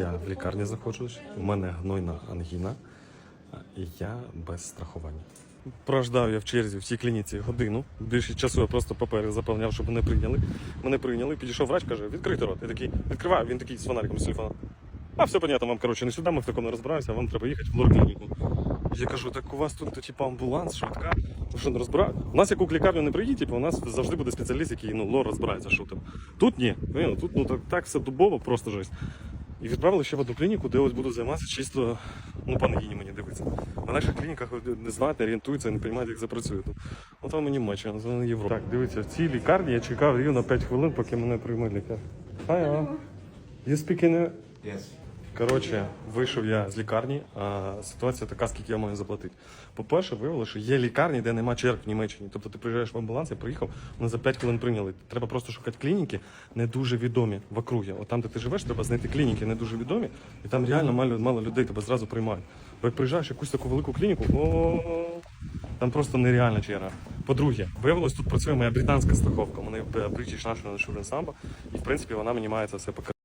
Я в лікарні знаходжусь, у мене гнойна ангіна, і я без страхування. Прождав я в черзі в цій клініці годину. Більше часу я просто папери заповняв, щоб мене прийняли. Мене прийняли, підійшов врач, каже, відкрийте рот. Я такий, відкриваю, він такий з фонариком з телефоном. А все понятно, вам коротше не сюди, ми в такому не розбираємося, вам треба їхати в лор-клініку. Я кажу, так у вас тут типу, амбуланс, швидка. Ви що не розбираєте? У нас яку лікарню не приїдь, типу, у нас завжди буде спеціаліст, який ну, лор розбирається, що там. Тут ні. Ну, Тут ну, так, так все дубово, просто жесть. І відправили ще в одну клініку, де ось буду займатися чисто, ну, ангіні мені дивиться. В наших клініках не знають, не орієнтуються, не розуміють, як запрацює. Ну, От вам мені матч, це не Європа. Так, дивіться, в цій лікарні я чекав рівно 5 хвилин, поки мене прийме лікар. Hi, you speak in a... Yes. Коротше, вийшов я з лікарні, а ситуація така, скільки я маю заплатити. По-перше, виявилося, що є лікарні, де нема черг в Німеччині. Тобто ти приїжджаєш в амбуланс, я приїхав, мене за 5 хвилин прийняли. Треба просто шукати клініки, не дуже відомі в округі. От там, де ти живеш, треба знайти клініки не дуже відомі, і там реально мало, мало людей тебе зразу приймають. Бо як приїжджаєш якусь таку велику клініку, там просто нереальна черга. По-друге, виявилось, тут працює моя британська страховка. У мене British National Insurance Samba, і в принципі вона мені має це все показати.